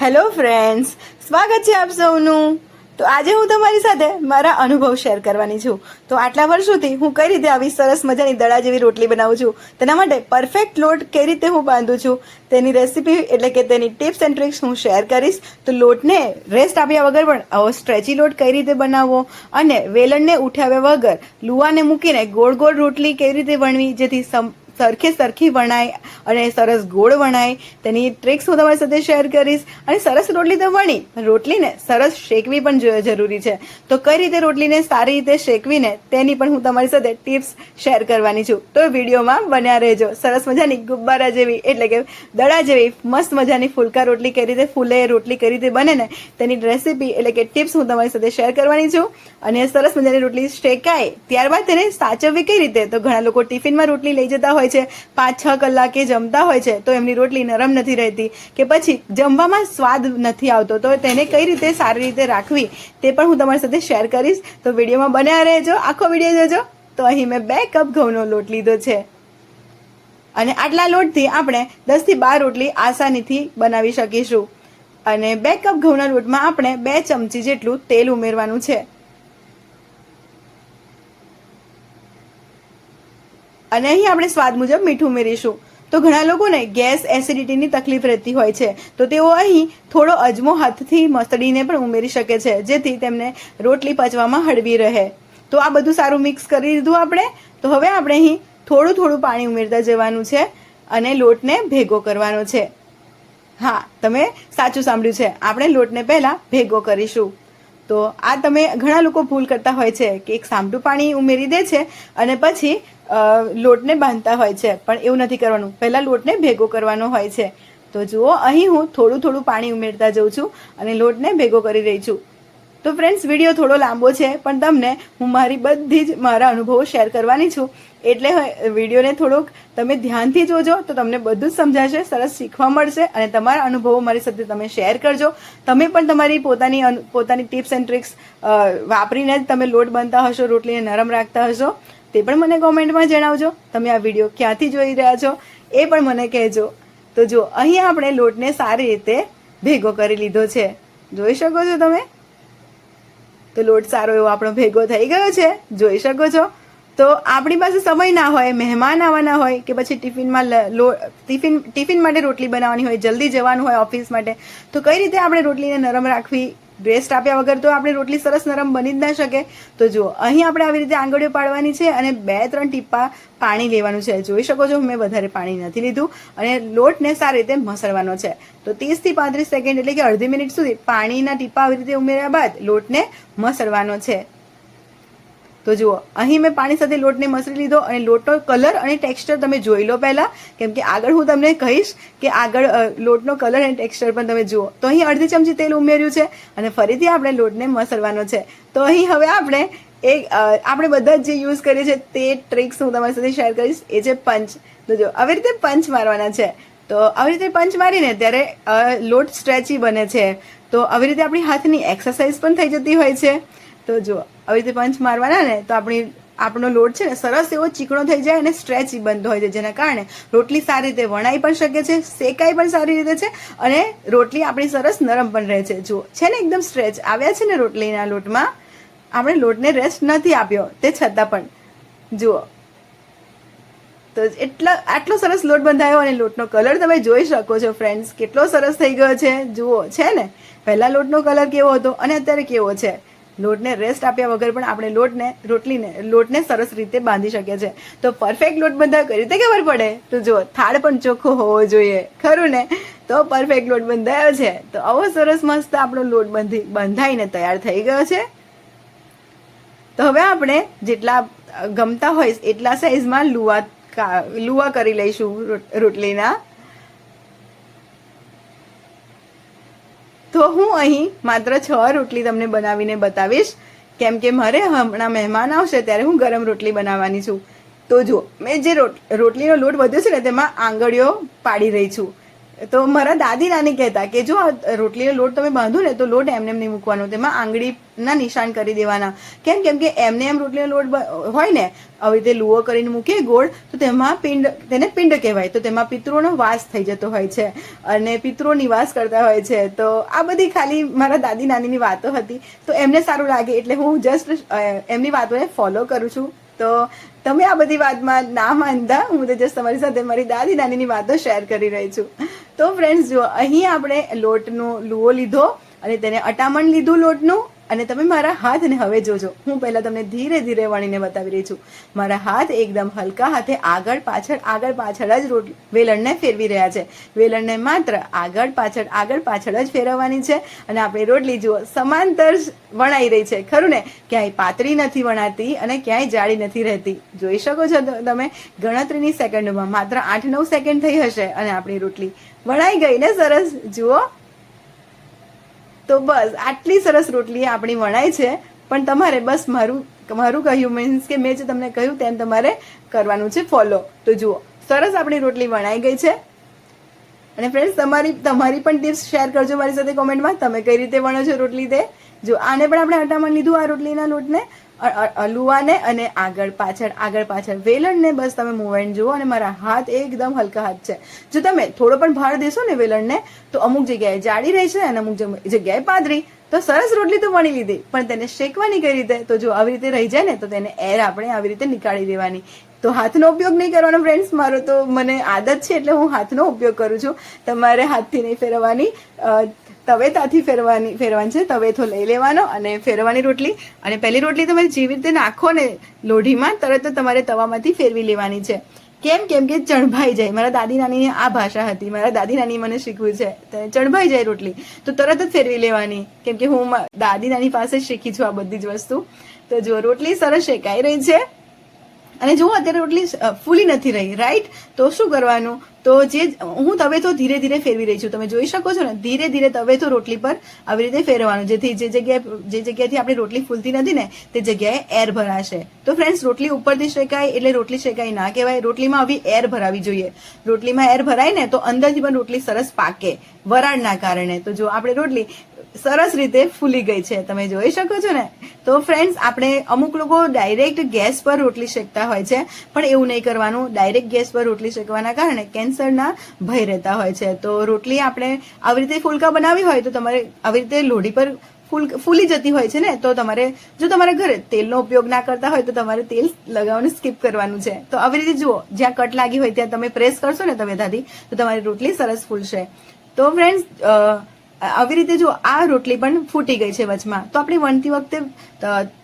Hello friends, સ્વાગત છે આપ સૌનું. તો આજે હું તમારી સાથે મારા અનુભવ શેર કરવાની છું. તો આટલા વર્ષોથી હું કઈ રીતે આવી સરસ મજાની દડા જેવી રોટલી બનાવું છું, તેના માટે પરફેક્ટ લોટ કઈ રીતે હું બાંધું છું, તેની રેસીપી એટલે કે તેની ટિપ્સ એન્ડ ટ્રિક્સ હું શેર કરીશ. તો લોટને રેસ્ટ આપ્યા વગર પણ આવો સ્ટ્રેચી લોટ કઈ રીતે બનાવવો અને વેલણને ઉઠાવ્યા વગર લુવાને મૂકીને ગોળ ગોળ રોટલી કેવી રીતે વણવી, જેથી સરખે સરખી વણાય અને સરસ ગોળ વણાય. તેની ટ્રિક્સ હું તમારી સાથે શેર કરીશ. અને સરસ રોટલી તો વણી રોટલીને સરસ શેકવી પણ જરૂરી છે. તો કઈ રીતે રોટલીને સારી રીતે શેકવીને તેની પણ હું તમારી સાથે ટિપ્સ શેર કરવાની છું. તો વિડીયોમાં બન્યા રહેજો. સરસ મજાની ગુબ્બારા જેવી, એટલે કે દડા જેવી, મસ્ત મજાની ફુલકા રોટલી કઈ રીતે ફૂલે, રોટલી કઈ રીતે બને ને તેની રેસીપી એટલે કે ટિપ્સ હું તમારી સાથે શેર કરવાની છું. અને સરસ મજાની રોટલી શેકાય, ત્યારબાદ તેને સાચવવી કઈ રીતે? તો ઘણા લોકો ટિફિનમાં રોટલી લઈ જતા હોય છે, પાંચ, છ કલાકે જમતા હોય છે, તો એમની રોટલી નરમ નથી રહેતી. કે પછી જમવામાં સ્વાદ નથી આવતો, તો તેને કઈ રીતે સારી રીતે રાખવી, તે પણ હું તમારી સાથે શેર કરીશ. તો વિડીયોમાં બન્યા રહેજો, આખો વીડિયો જોજો. તો અહીં મેં બે કપ ઘઉંનો લોટ લીધો છે. અને આટલા લોટથી આપણે દસથી બાર રોટલી આસાનીથી બનાવી શકીશું. અને બે કપ ઘઉંના લોટમાં આપણે બે ચમચી જેટલું તેલ ઉમેરવાનું છે. અને અહીં આપણે સ્વાદ મુજબ મીઠું ઉમેરીશું. તો ઘણા લોકોને ગેસ એસિડિટીની તકલીફ રહેતી હોય છે. તો તેઓ અહીં થોડો અજમો હાથથી મસળીને પણ ઉમેરી શકે છે, જેથી તેમને રોટલી પચવામાં હળવી રહે. તો આ બધું સારું મિક્સ કરી દીધું આપણે. તો હવે આપણે અહીં થોડું થોડું પાણી ઉમેરતા જવાનું છે અને લોટને ભેગો કરવાનો છે. હા, તમે સાચું સાંભળ્યું છે. આપણે લોટને પહેલાં ભેગો કરીશું. તો આ તમે ઘણા લોકો ભૂલ કરતા હોય છે કે એક સામટું પાણી ઉમેરી દે છે અને પછી લોટને બાંધતા હોય છે. પણ એવું નથી કરવાનું. પહેલાં લોટને ભેગો કરવાનો હોય છે. તો જુઓ, અહીં હું થોડું થોડું પાણી ઉમેરતા જઉં છું અને લોટને ભેગો કરી રહી છું. તો ફ્રેન્ડ્સ વીડિયો થોડો લાંબો છે, પણ તમને હું મારી બધી જ મારા અનુભવો શેર કરવાની છું. એટલે વિડીયોને થોડુંક તમે ધ્યાનથી જોજો, તો તમને બધું જ સમજાશે, સરસ શીખવા મળશે, અને તમારા અનુભવો મારી સાથે તમે શેર કરજો. તમે પણ તમારી પોતાની પોતાની ટિપ્સ એન્ડ ટ્રિક્સ વાપરીને જ તમે લોટ બનતા હશો, રોટલીને નરમ રાખતા હશો, તે પણ મને કોમેન્ટમાં જણાવજો. તમે આ વીડિયો ક્યાંથી જોઈ રહ્યા છો, એ પણ મને કહેજો. તો જો, અહીં આપણે લોટને સારી રીતે ભેગો કરી લીધો છે. જોઈ શકો છો તમે? તો લોટ સારો એવો આપણો ભેગો થઈ ગયો છે. જોઈ શકો છો. તો આપણી પાસે સમય ના હોય, મહેમાન આવવાના હોય કે પછી ટિફિનમાં લ- ટિફિન ટિફિન માટે રોટલી બનાવવાની હોય, જલ્દી જવાનું હોય ઓફિસ માટે, તો કઈ રીતે આપણે રોટલીને નરમ રાખવી? રેસ્ટ આપ્યા વગર તો આપણે રોટલી સરસ નરમ બની જ ના શકે. તો જુઓ, અહીં આપણે આવી રીતે આંગળીઓ પાડવાની છે અને બે ત્રણ ટીપા પાણી લેવાનું છે. જોઈ શકો છો, મેં વધારે પાણી નથી લીધું અને લોટને સારી રીતે મસળવાનો છે. તો ત્રીસથી પાંત્રીસ સેકન્ડ એટલે કે અડધી મિનિટ સુધી પાણીના ટીપા આવી રીતે ઉમેર્યા બાદ લોટને મસળવાનો છે. તો જુઓ, અહીં મેં પાણી સાથે લોટને મસળી લીધો અને લોટનો કલર અને ટેક્સચર તમે જોઈ લો પહેલાં. કેમ કે આગળ હું તમને કહીશ કે આગળ લોટનો કલર અને ટેક્સચર પણ તમે જુઓ. તો અહીં અડધી ચમચી તેલ ઉમેર્યું છે અને ફરીથી આપણે લોટને મસળવાનો છે. તો અહીં હવે આપણે એક આપણે બધા જ યુઝ કરીએ છીએ તે ટ્રિક્સ હું તમારી સાથે શેર કરીશ. એ છે પંચ તો જો આવી રીતે પંચ મારવાના છે. તો આવી રીતે પંચ મારીને ત્યારે લોટ સ્ટ્રેચી બને છે. તો આવી રીતે આપણી હાથની એક્સરસાઇઝ પણ થઈ જતી હોય છે. તો જો આવી રીતે પંચ મારવાના ને, તો આપણી આપણો લોટ છે ને, સરસ એવો ચીકણો થઈ જાય અને સ્ટ્રેચી બનતો હોય છે, જેના કારણે રોટલી સારી રીતે વણાઈ પણ શકે છે, શેકાઈ પણ સારી રીતે છે, અને રોટલી આપણી સરસ નરમ પણ રહે છે. જુઓ, છે ને એકદમ સ્ટ્રેચ આવ્યા છે ને રોટલીના લોટમાં, આપણે લોટને રેસ્ટ નથી આપ્યો, તે છતાં પણ. જુઓ. તો એટલા આટલો સરસ લોટ બંધાયો અને લોટનો કલર તમે જોઈ શકો છો ફ્રેન્ડ્સ કેટલો સરસ થઈ ગયો છે. જુઓ, છે ને? પહેલાં લોટનો કલર કેવો હતો, અને અત્યારે કેવો છે? લોટને રેસ્ટ આપ્યા વગર પણ આપણે લોટને, રોટલીને, લોટને સરસ રીતે બાંધી શકીએ છીએ. તો પરફેક્ટ લોટ બંધાયો કઈ રીતે ખબર પડે? તો જો થાળ પણ ચોખ્ખો હોવો જોઈએ. ખરું ને? તો પરફેક્ટ લોટ બંધાયો છે. તો આવો સરસ મસ્ત આપણો લોટ બંધી, બંધાઈને તૈયાર થઈ ગયો છે. તો હવે આપણે જેટલા ગમતા હોય એટલા સાઈઝમાં લુવા લુવા કરી લઈશું રોટલીના. તો હું અહીં માત્ર છ રોટલી તમને બનાવીને બતાવીશ. કેમ કે મારે હમણાં મહેમાન આવશે ત્યારે હું ગરમ રોટલી બનાવવાની છું. તો જો મેં જે રોટ- રોટલીનો લોટ વધ્યો છે ને તેમાં આંગળીઓ પાડી રહી છું. તો મારા દાદી નાની કહેતા કે જો રોટલીનો લોટ તમે બાંધો ને તો લોટ એમને એમ નહીં મૂકવાનો. તેમાં આંગળીના નિશાન કરી દેવાના. કેમ કેમ કે એમને એમ રોટલીનો લોટ હોય ને, આવી રીતે લુઓ કરીને મૂકે ગોળ, તો તેમાં પિંડ, તેને પિંડ કહેવાય. તો તેમાં પિતૃનો વાસ થઈ જતો હોય છે અને પિતૃ નિવાસ કરતા હોય છે. તો આ બધી ખાલી મારા દાદી નાનીની વાતો હતી. તો એમને સારું લાગે એટલે હું જસ્ટ એમની વાતોને ફોલો કરું છું. તો તમે આ બધી વાતમાં ના માનતા. હું તો જસ્ટ તમારી સાથે મારી દાદી નાનીની વાતો શેર કરી રહી છું. તો ફ્રેન્ડ્સ જો અહીં આપણે લોટનો લુઓ લીધો અને તેને અટામણ લીધું લોટનું અને તમે મારા હાથને હવે જોજો. હું પહેલા તમને ધીરે ધીરે વણીને બતાવી રહી છું. મારા હાથ એકદમ હલકા હાથે આગળ પાછળ આગળ પાછળ જ રોટ વેલણને ફેરવી રહ્યા છે. વેલણને માત્ર આગળ પાછળ આગળ પાછળ જ ફેરવવાની છે અને આપણે રોટલી જુઓ, સમાંતર વણાઈ રહી છે. ખરું ને? ક્યાંય પાતળી નથી વણાતી અને ક્યાંય જાડી નથી રહેતી. જોઈ શકો છો તમે? ગણતરીની સેકન્ડમાં માત્ર આઠ નવ સેકન્ડ થઈ હશે અને આપણી રોટલી વણાઈ ગઈ ને સરસ. જુઓ. તો બસ, આટલી સરસ રોટલી આપણી વણાય છે. પણ તમારે બસ મારું મારું કહ્યું મીન્સ કે મેં જે તમને કહ્યું તેમ તમારે કરવાનું છે ફોલો તો જુઓ, સરસ આપણી રોટલી વણાઈ ગઈ છે. અને ફ્રેન્ડ્સ તમારી તમારી પણ ટિપ્સ શેર કરજો મારી સાથે કોમેન્ટમાં તમે કઈ રીતે વણો છો રોટલી તે? જો આને પણ આપણે અટામણ લીધું આ રોટલીના લોટને અલુવાને અને આગળ પાછળ આગળ પાછળ વેલણને બસ તમે મુવમેન્ટ જુઓ અને મારા હાથ એકદમ હલકા હાથ છે. જો તમે થોડો પણ ભાર દેશો ને વેલણને, તો અમુક જગ્યાએ જાડી છે અને અમુક જગ્યાએ પાદરી. તો સરસ રોટલી તો વણી લીધી, પણ તેને શેકવાની કઈ રીતે? તો જો આવી રીતે રહી જાય ને, તો તેને એર આપણે આવી રીતે નીકાળી દેવાની. તો હાથનો ઉપયોગ નહીં કરવાનો ફ્રેન્ડ્સ મારો તો મને આદત છે એટલે હું હાથનો ઉપયોગ કરું છું. તમારે હાથથી નહીં ફેરવવાની. તવેતાથી ફેરવાની ફેરવાની છે. તવેથો લઈ લેવાનો અને ફેરવાની રોટલી. અને પહેલી રોટલી તમે જેવી રીતે નાખો ને લોઢીમાં, તરત જ તમારે તવામાંથી ફેરવી લેવાની છે. કેમ? કેમ કે ચણભાઈ જાય. મારા દાદી નાનીની આ ભાષા હતી. મારા દાદી નાની મને શીખવું છે. ચણભાઈ જાય રોટલી. તો તરત જ ફેરવી લેવાની. કેમ કે હું દાદી નાની પાસે શીખી છું આ બધી જ વસ્તુ. તો જો રોટલી સરસ શેકાઈ રહી છે. અને જો અત્યારે રોટલી ફૂલી નથી રહી રાઈટ તો શું કરવાનું? તો જે હું તવેથો ધીરે ધીરે ફેરવી રહી છું. તમે જોઈ શકો છો ને, ધીરે ધીરે તવેથો રોટલી પર આવી રીતે ફેરવવાનું. જેથી જે જગ્યાએ, જે જગ્યાથી આપણી રોટલી ફૂલતી નથી ને, તે જગ્યાએ એર ભરાશે. તો ફ્રેન્ડ્સ રોટલી ઉપરથી શેકાય એટલે રોટલી શેકાય ના કહેવાય. રોટલીમાં આવી એર ભરાવી જોઈએ. રોટલીમાં એર ભરાય ને, તો અંદરથી પણ રોટલી સરસ પાકે. વરાળના કારણે. તો જો આપણે રોટલી સરસ રીતે ફૂલી ગઈ છે, તમે જોઈ શકો છો ને? તો ફ્રેન્ડ્સ આપણે અમુક લોકો ડાયરેક્ટ ગેસ પર રોટલી શેકતા હોય છે, પણ એવું નહીં કરવાનું. ડાયરેક્ટ ગેસ પર રોટલી શેકવાના કારણે કેન્સરના ભય રહેતા હોય છે. તો રોટલી આપણે આવી રીતે ફુલકા બનાવી હોય તો તમારે આવી રીતે લોઢી પર ફૂલ, ફૂલી જતી હોય છે ને, તો તમારે, જો તમારા ઘરે તેલનો ઉપયોગ ના કરતા હોય તો તમારે તેલ લગાવવાનું સ્કીપ કરવાનું છે. તો આવી રીતે જુઓ, જ્યાં કટ લાગી હોય ત્યાં તમે પ્રેસ કરશો ને તવેથાથી તો તમારી રોટલી સરસ ફૂલશે. તો ફ્રેન્ડ્સ આવી રીતે જો આ રોટલી પણ ફૂટી ગઈ છે વચમાં, તો આપણે વણતી વખતે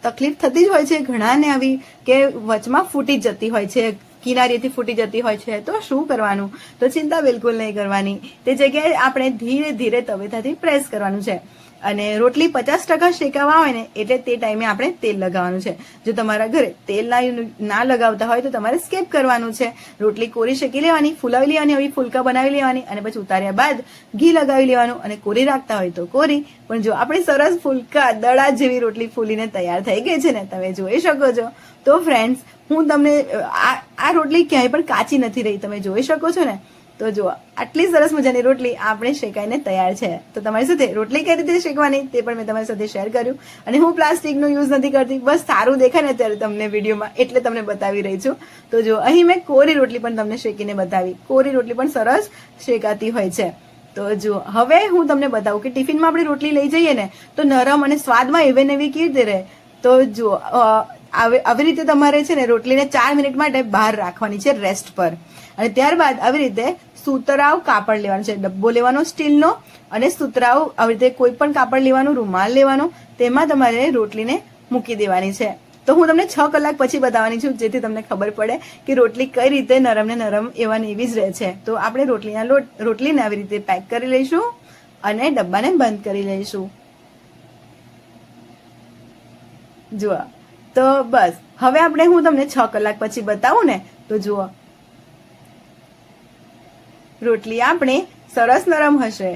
તકલીફ થતી જ હોય છે ઘણાને આવી કે વચમાં ફૂટી જતી હોય છે કિનારીથી ફૂટી જતી હોય છે, તો શું કરવાનું? તો ચિંતા બિલકુલ નહીં કરવાની. તે જગ્યાએ આપણે ધીરે ધીરે તવેથાથી પ્રેસ કરવાનું છે. અને રોટલી પચાસ ટકા શેકાવા હોય ને, એટલે તે ટાઈમે આપણે તેલ લગાવવાનું છે. જો તમારા ઘરે તેલ ના ના લગાવતા હોય તો તમારે સ્કેપ કરવાનું છે. રોટલી કોરી શેકી લેવાની, ફૂલાવી લેવાની આવી ફુલકા બનાવી લેવાની અને પછી ઉતાર્યા બાદ ઘી લગાવી લેવાનું અને કોરી રાખતા હોય તો કોરી. પણ જો આપણી સરસ ફુલકા દડા જેવી રોટલી ફૂલીને તૈયાર થઈ ગઈ છે ને, તમે જોઈ શકો છો. તો ફ્રેન્ડ્સ હું તમને આ આ રોટલી ક્યાંય પણ કાચી નથી રહી. તમે જોઈ શકો છો ને? તો જુઓ, આટલી સરસ મજાની રોટલી આપણે શેકાઈને તૈયાર છે. તો તમારી સાથે રોટલી કઈ રીતે શેકવાની તે પણ મેં તમારી સાથે શેર કર્યું. અને હું પ્લાસ્ટિકનો યુઝ નથી કરતી, બસ સારું દેખાય ને ત્યારે તમને વિડીયોમાં, એટલે તમને બતાવી રહી છું. તો જો અહીં મેં કોરી રોટલી પણ તમને શેકીને બતાવી. કોરી રોટલી પણ સરસ શેકાતી હોય છે. તો જો હવે હું તમને બતાવું કે ટિફિનમાં આપણે રોટલી લઈ જઈએ ને, તો નરમ અને સ્વાદમાં એવે ને એવી કેવી રીતે રહે? તો જુઓ આવી રીતે તમારે છે ને રોટલીને ચાર મિનિટ માટે બહાર રાખવાની છે રેસ્ટ પર. અને ત્યારબાદ આવી રીતે સુતરાવ કાપડ લેવાનું છે. ડબ્બો લેવાનો, સ્ટીલનો, અને સુતરાવ આવી રીતે કોઈ પણ કાપડ લેવાનું, રૂમાલ લેવાનો, તેમાં તમારે રોટલીને મૂકી દેવાની છે. તો હું તમને છ કલાક પછી બતાવવાની છું, જેથી તમને ખબર પડે કે રોટલી કઈ રીતે નરમ ને નરમ એવાની એવી જ રહે છે. તો આપણે રોટલીના લોટ, રોટલીને આવી રીતે પેક કરી લઈશું અને ડબ્બાને બંધ કરી લઈશું. જુઓ. તો બસ. હવે આપણે હું તમને છ કલાક પછી બતાવું ને, તો જુઓ. રોટલી આપણે સરસ નરમ હશે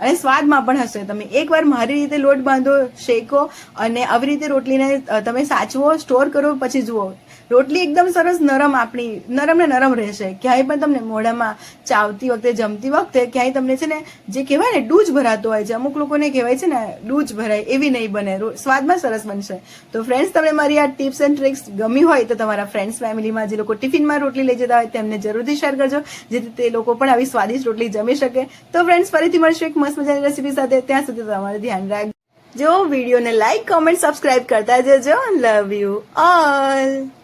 અને સ્વાદમાં પણ હશે. તમે એકવાર મારી રીતે લોટ બાંધો, શેકો અને આવી રીતે રોટલીને તમે સાચવો, સ્ટોર કરો, પછી જુઓ. રોટલી એકદમ સરસ નરમ આપણી, નરમ ને નરમ રહેશે. ક્યાંય પણ તમને મોઢામાં ચાવતી વખતે, જમતી વખતે ક્યાંય તમને છે ને, જે કહેવાય ને, ડૂજ ભરાતો હોય છે, અમુક લોકોને કહેવાય છે ને, ડૂજ ભરાય, એવી નહીં બને. સ્વાદમાં સરસ બનશે. તો ફ્રેન્ડ્સ તમને મારી આ ટિપ્સ એન્ડ ટ્રિક્સ ગમી હોય તો તમારા ફ્રેન્ડ્સ ફેમિલીમાં જે લોકો ટિફિનમાં રોટલી લઈ જતા હોય તેમને જરૂરથી શેર કરજો, જેથી તે લોકો પણ આવી સ્વાદિષ્ટ રોટલી જમી શકે. તો ફ્રેન્ડ્સ ફરીથી મળશે એક મસ્ત મજાની રેસીપી સાથે. ત્યાં સુધી તમારે ધ્યાન રાખજો. જો વિડીયોને લાઈક કોમેન્ટ સબસ્ક્રાઇબ કરતા જજો. Love you all